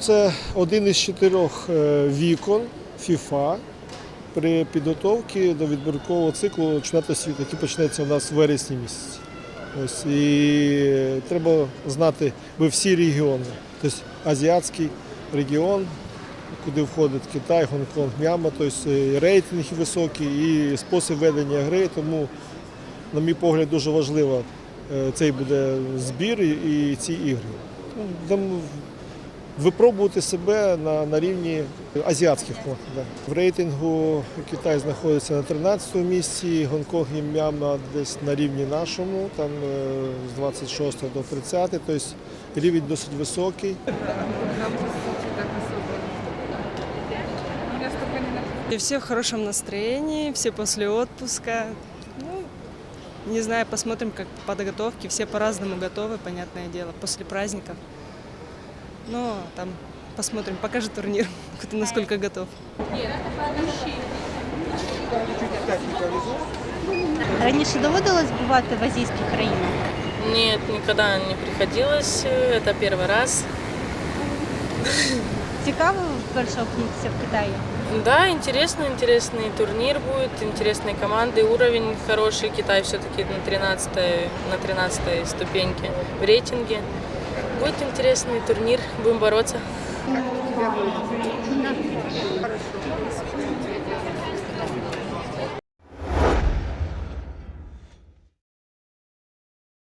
це один із чотирьох е, вікон ФІФА при підготовці до відбіркового циклу чемпіонату світу, який почнеться у нас в вересні місяці. Ось і треба знати ви всі регіони, тобто азіатський регіон, куди входить Китай, Гонконг, М'янма, тобто і рейтинг високий, і спосіб ведення гри. Тому, на мій погляд, дуже важливо е, цей буде збір і ці ігри. Випробувати себе на, на рівні азіатських. Да. В рейтингу Китай знаходиться на 13-му місці, Гонконг і М'янма десь на рівні нашому, там е, з 26 до 30, тобто рівень досить високий. Все в хорошем настроении, все после отпуска. Ну, не знаю, посмотрим, как по подготовке. Все по-разному готовы, понятное дело, после праздников. Но там посмотрим, покажет турнир, кто насколько готов. Раніше доводилось бувати в азійських країнах? Нет, никогда не приходилось. Это первый раз. Цікаво вперше опинитися в Китаї. Да, интересный, интересный турнир будет, интересные команды, уровень хороший. Китай все-таки на 13 на 13 ступеньке в рейтинге. Будет интересный турнир, будем бороться.